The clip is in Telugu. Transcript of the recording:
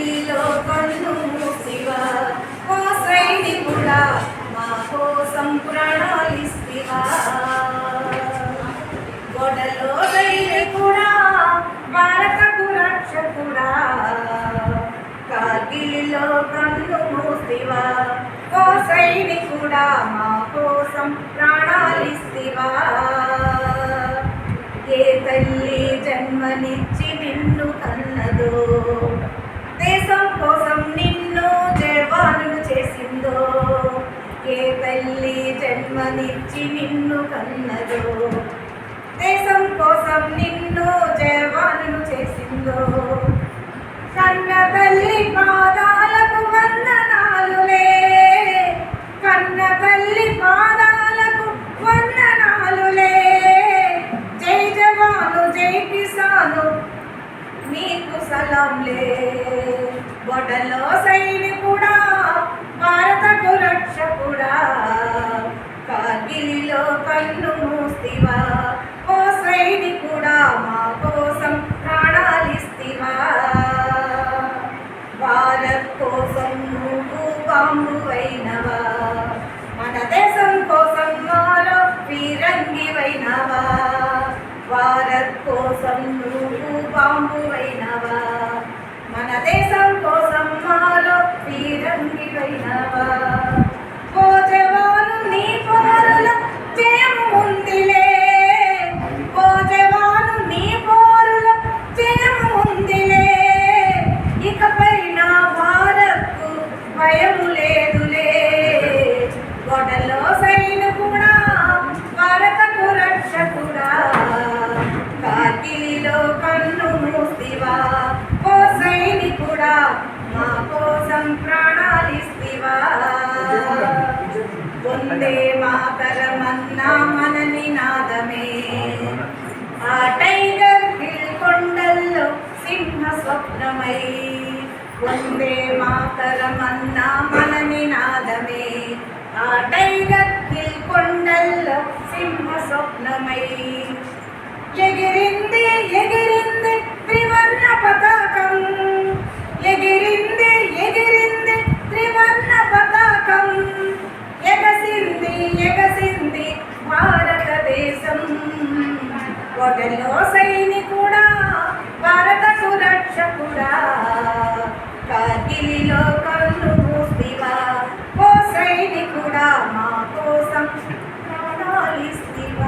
కార్గిల్లో కన్ను మూసివా ఓ సైనికుడా మా కోసం ప్రణాళిస్తివా గొడలో సైనికుడా భారతకు రక్షకుడా. కార్గిల్లో కన్ను మూసివా ఓ సైనికుడా మా కోసం ప్రాణాలిస్తివా ఏ తల్లి జన్మనిచ్చి నిన్ను కన్నదో జన్మనిచ్చి నిన్ను కన్నదో. దేశం కోసం నిన్ను జయవాను చేసిందో. కన్న తల్లి పాదాలకు వందనాలులే. కన్న తల్లి పాదాలకు వందనాలులే. జై జవాను జై కిసాను నీకు సలాంలే బొడలో సైనికుడా భారతకు రక్ష కూడా కోసం నువ్వు బాంబువైనవా మన దేశం కోసం మాలో ఫిరంగివైనవా భారత్ కోసం నువ్వు బాంబువైనవా గొడలో సైనికుడా భారతకు రక్షకుడా. కార్గిలిలో కన్ను మూసివా ఓ సైనికుడా మా కోసం ప్రాణాలిస్తివా. వందే మాతరమన్నా మన నినాదమే ఆ టైగర్ హిల్ కొండల్లో సింహ స్వప్నమై వందే మాతరమన్నా మన నినాదమే స్వప్నమై ఎగిరింది ఎగిరింది త్రివర్ణ పతాకం ఎగిరింది ఎగిరింది త్రివర్ణ పతాకం ఎగసింది ఎగసింది భారతదేశం. ఒకరిలో సైనికుడా భారత సురక్షకుడా. కార్గిలిలో కళ్ళు పూసివా ఓ సైనికుడా మా కోసం ప్రాణాలిస్తివా